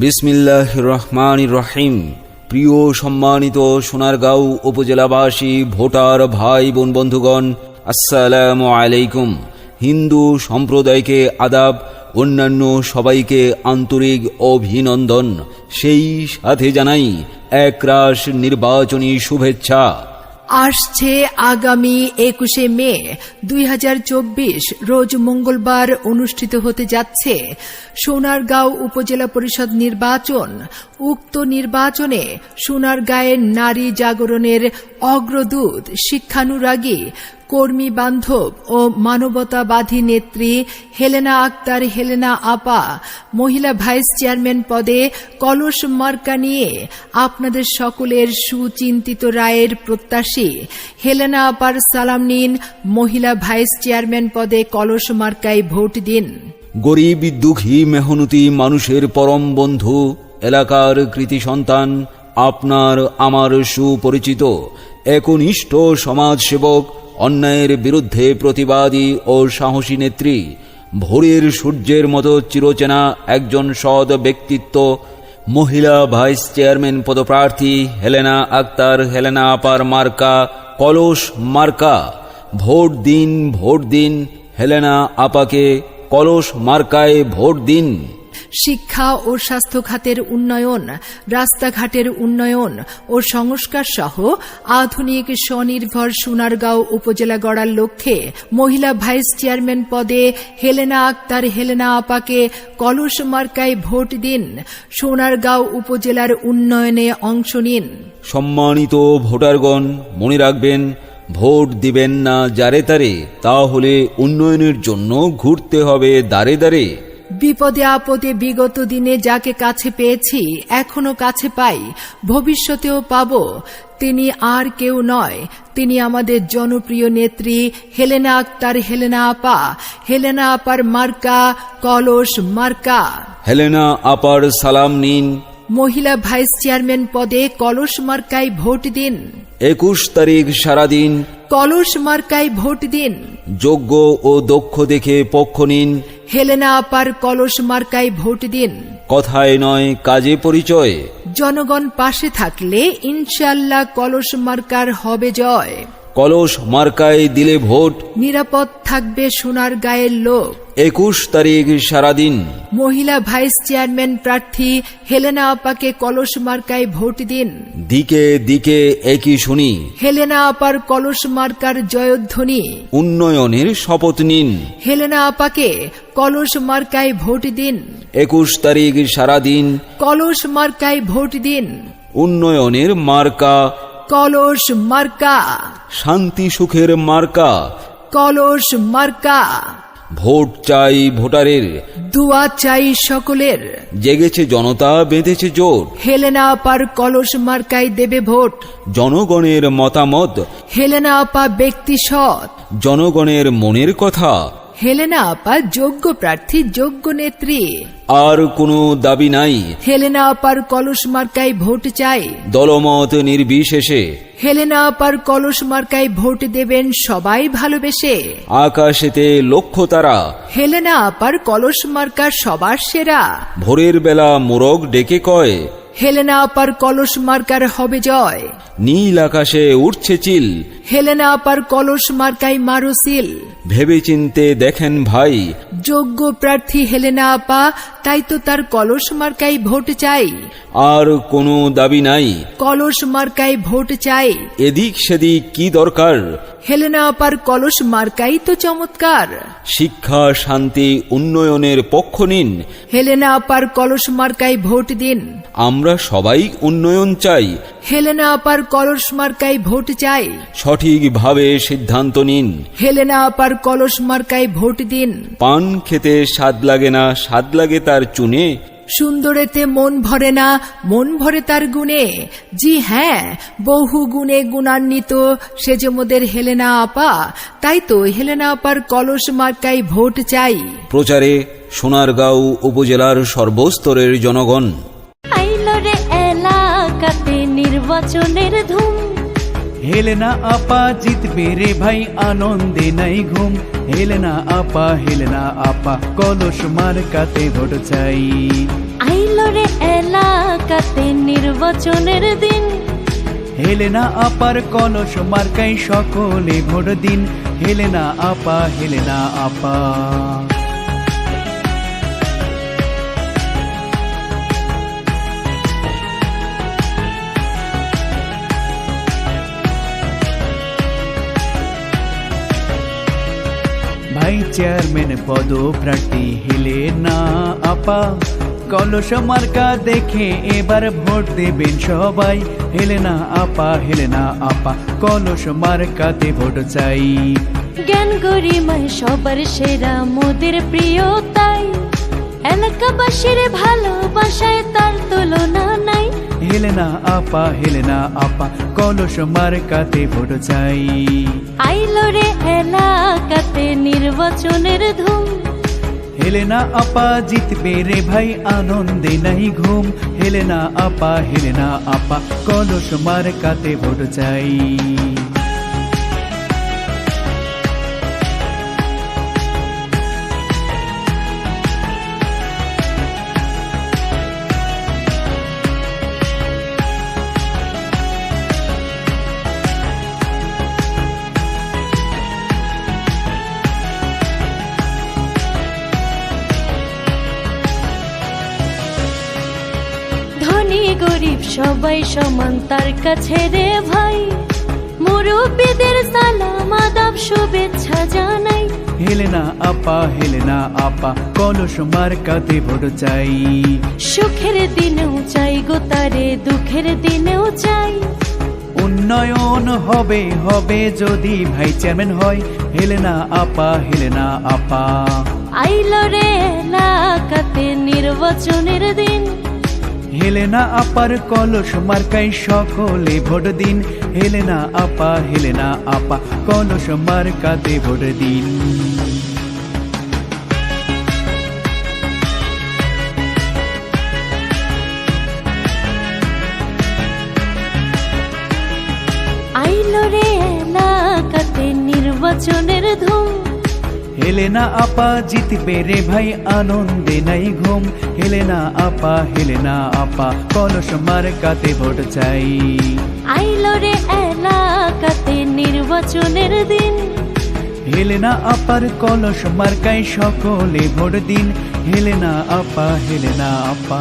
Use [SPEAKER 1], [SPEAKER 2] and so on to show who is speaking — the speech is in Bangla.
[SPEAKER 1] বিসমিল্লাহ রহমান রহিম। প্রিয় সম্মানিত সোনারগাঁও উপজেলাবাসী, ভোটার ভাই বোন বন্ধুগণ, আসসালামু আলাইকুম। হিন্দু সম্প্রদায়কে আদাব, অন্যান্য সবাইকে আন্তরিক অভিনন্দন। সেই সাথে জানাই, একরাশ নির্বাচনী শুভেচ্ছা।
[SPEAKER 2] আসছে আগামী একুশে মে, দুই হাজার চব্বিশ, রোজ মঙ্গলবার অনুষ্ঠিত হতে যাচ্ছে। সোনারগাঁও উপজেলা পরিষদ নির্বাচন, উক্ত নির্বাচনে সোনারগাঁয়ের নারী জাগরণের অগ্রদূত, শিক্ষানুরাগী কর্মী বান্ধব ও মানবতাবাদী নেত্রী হেলেনা আক্তার, হেলেনা আপা, মহিলা ভাইস চেয়ারম্যান পদে কলস মার্কা নিয়ে আপনাদের সকলের সুচিন্তিত রায়ের প্রত্যাশী হেলেনা আপার সালাম নিন। মহিলা ভাইস চেয়ারম্যান পদে কলস মার্কায় ভোট দিন।
[SPEAKER 1] গরিব, দুঃখী, মেহনতি মানুষের পরম বন্ধু, এলাকার কৃতি সন্তান, আপনার আমার সুপরিচিত, একনিষ্ঠ সমাজসেবক অন্যায়ের বিরুদ্ধে প্রতিবাদী ও সাহসী নেত্রী, ভোরের সূর্যের মতো চিরচেনা একজন সদ ব্যক্তিত্ব, মহিলা ভাইস চেয়ারম্যান পদপ্রার্থী হেলেনা আক্তার, হেলেনা আপার মার্কা, কলস মার্কা, ভোট দিন ভোট দিন, হেলেনা আপাকে কলস মার্কায় ভোট দিন।
[SPEAKER 2] শিক্ষা ও স্বাস্থ্য খাতের উন্নয়ন, রাস্তাঘাটের উন্নয়ন ও সংস্কার সহ আধুনিক স্বনির্ভর সোনারগাঁও উপজেলা গড়ার লক্ষ্যে মহিলা ভাইস চেয়ারম্যান পদে হেলেনা আক্তার হেলেনা আপাকে কলস মার্কায় ভোট দিন, সোনারগাঁও উপজেলার উন্নয়নে অংশ নিন।
[SPEAKER 1] সম্মানিত ভোটারগণ, মনে রাখবেন, ভোট দিবেন না যারে তারে, তাহলে উন্নয়নের জন্য ঘুরতে হবে দাঁড়ে দাঁড়ে
[SPEAKER 2] বিপদে আপদে বিগত দিনে যাকে কাছে পেয়েছি এখনও কাছে পাই ভবিষ্যতেও পাব। তিনি আর কেউ নয়। তিনি আমাদের জনপ্রিয় নেত্রী হেলেনা আক্তার হেলেনা আপা। হেলেনা আপার মার্কা কলস মার্কা।
[SPEAKER 1] হেলেনা আপার সালাম নিন।
[SPEAKER 2] মহিলা ভাইস চেয়ারম্যান পদে কলস মার্কায় ভোট দিন।
[SPEAKER 1] একুশ তারিখ সারাদিন
[SPEAKER 2] কলস মার্কায় ভোট দিন।
[SPEAKER 1] যোগ্য ও দক্ষ দেখে পক্ষ নিন।
[SPEAKER 2] হেলেনা আপার কলস মার্কায় ভোট দিন।
[SPEAKER 1] কথায় নয় কাজে পরিচয়।
[SPEAKER 2] জনগণ পাশে থাকলে ইনশাল্লাহ কলস মার্কার হবে জয়।
[SPEAKER 1] কলস মার্কায় দিলে ভোট।
[SPEAKER 2] নিরাপদ থাকবে সোনার গায়ের লোক
[SPEAKER 1] একুশ তারিখ সারাদিন।
[SPEAKER 2] মহিলা ভাইস চেয়ারম্যান প্রার্থী হেলেনা আপাকে কলস মার্কায় ভোট দিন।
[SPEAKER 1] দিকে দিকে একই শুনি।
[SPEAKER 2] হেলেনা আপার কলস মার্কার জয়ধ্বনি।
[SPEAKER 1] উন্নয়নের শপথ নিন।
[SPEAKER 2] হেলেনা আপাকে কলস মার্কায় ভোট দিন।
[SPEAKER 1] একুশ তারিখ সারাদিন।
[SPEAKER 2] কলস মার্কায় ভোট দিন।
[SPEAKER 1] উন্নয়নের মার্কা
[SPEAKER 2] কলস মার্কা।
[SPEAKER 1] শান্তি সুখের মার্কা।
[SPEAKER 2] কলস মার্কা।
[SPEAKER 1] ভোট চাই ভোটারের।
[SPEAKER 2] দুয়া চাই সকলের।
[SPEAKER 1] জেগেছে জনতা বেঁধেছে জোট।
[SPEAKER 2] হেলেনা আপার কলস মার্কায় দেবে ভোট।
[SPEAKER 1] জনগণের মতামত।
[SPEAKER 2] হেলেনা আপা ব্যক্তি সৎ।
[SPEAKER 1] জনগণের মনের কথা।
[SPEAKER 2] হেলেনা আপা যোগ্য প্রার্থী যোগ্য নেত্রী।
[SPEAKER 1] আর কোনো দাবি নাই।
[SPEAKER 2] হেলেনা আপার কলস মার্কায় ভোট চাই।
[SPEAKER 1] দলমত নির্বিশেষে।
[SPEAKER 2] হেলেনা আপার কলস মার্কায় ভোট দেবেন সবাই ভালোবেসে।
[SPEAKER 1] আকাশেতে লক্ষ্য তারা।
[SPEAKER 2] হেলেনা আপার কলস মার্কা সবার সেরা।
[SPEAKER 1] ভোরের বেলা মোরগ ডেকে কয়
[SPEAKER 2] হেলেনা আপার কলস মার্কার হবে জয়।
[SPEAKER 1] নীল আকাশে উঠছে চিল।
[SPEAKER 2] হেলেনা আপার কলস মার্কাই মারুসিল
[SPEAKER 1] ভেবে চিনতে দেখেন ভাই।
[SPEAKER 2] যোগ্য প্রার্থী হেলেনা আপা তাই তো তার কলস মার্কায় ভোট চাই।
[SPEAKER 1] আর কোনো দাবি নাই।
[SPEAKER 2] কলস মার্কাই ভোট চাই।
[SPEAKER 1] এদিক সেদিক কি দরকার?
[SPEAKER 2] হেলেনা আপার কলস মার্কাই তো চমৎকার।
[SPEAKER 1] শিক্ষা শান্তি উন্নয়নের পক্ষ নিন।
[SPEAKER 2] হেলেনা আপার কলস মার্কাই ভোট দিন।
[SPEAKER 1] আমরা সবাই উন্নয়ন চাই।
[SPEAKER 2] হেলেনা আপার কলস মার্কাই ভোট চাই।
[SPEAKER 1] সঠিকভাবে সিদ্ধান্ত নিন।
[SPEAKER 2] হেলেনা আপার কলস মার্কাই ভোট দিন।
[SPEAKER 1] পান খেতে স্বাদ লাগে না স্বাদ লাগে তার চুনে।
[SPEAKER 2] সুন্দরেতে মন ভরে না মন ভরে তার গুণে। জি হ্যাঁ বহু গুণে গুণান্বিত সে যে মোদের হেলেনা আপা তাই তো হেলেনা আপার কলস মার্কায় ভোট চাই।
[SPEAKER 1] প্রচারে সোনারগাঁও উপজেলার সর্বস্তরের জনগণ।
[SPEAKER 3] আইলো রে এলাকাতে নির্বাচনের ধুম
[SPEAKER 4] হেলেনা আপা জিতবে রে ভাই আনন্দে নাই ঘুম। হেলেনা আপা হেলেনা আপা কলস মার্কাতে ভোট চাই।
[SPEAKER 3] আইলো রে নির্বাচনের দিন।
[SPEAKER 4] হেলেনা আপার কলস মার্কাই সকলে ভোট দিন। হেলেনা আপা হেলেনা আপা। ভাই চেয়ারম্যান পদপ্রার্থী হেলেনা আপা। কলস মার্কা দেখে এবার ভোট দেবেন সবাই। হেলেনা আপা হেলেনা আপা, কলস মার্কাতে ভোট চাই।
[SPEAKER 3] জ্ঞান গরিমায় সবার সেরা মোদের প্রিয় তাই এলাকাবাসীর ভালোবাসায় তার তুলনা নাই।
[SPEAKER 4] হেলেনা আপা হেলেনা আপা কলস মার্কাতে ভোট চাই।
[SPEAKER 3] আইলো রে এলাকাতে নির্বাচনের ধুম।
[SPEAKER 4] হেলেনা আপা জিতবে রে ভাই আনন্দে নাই ঘুম। হেলেনা আপা হেলেনা আপা কলস মার্কাতে ভোট চাই।
[SPEAKER 3] সবাই সমান তার কাছে রে ভাই। মুরব্বীদের সালাম আদাব শুভেচ্ছা জানাই।
[SPEAKER 4] হেলেনা আপা হেলেনা আপা কলস মার্কাতে ভোট চাই।
[SPEAKER 3] সুখের দিনেও চাই গো তারে দুঃখের দিনেও চাই।
[SPEAKER 4] উন্নয়ন হবে হবে যদি ভাই চেয়ারম্যান হয়। হেলেনা আপা হেলেনা আপা।
[SPEAKER 3] আইলো রে এলাকাতে নির্বাচনের দিন।
[SPEAKER 4] হেলেনা আপার কলস মার্কাই সকলে ভোট দিন। হেলেনা আপা হেলেনা আপা, কলস মার্কাতে ভোট দিন।
[SPEAKER 3] আইলো রে এলাকাতে নির্বাচনের ধুম
[SPEAKER 4] হেলেনা আপা জিতবে রে ভাই আনন্দে নাই ঘুম। হেলেনা আপা হেলেনা আপা কলস মার্কাতে ভোট চাই।
[SPEAKER 3] আইলো রে এলাকাতে নির্বাচনের দিন।
[SPEAKER 4] হেলেনা আপার কলস মার্কাই সকলে ভোট দিন। হেলেনা আপা হেলেনা আপা।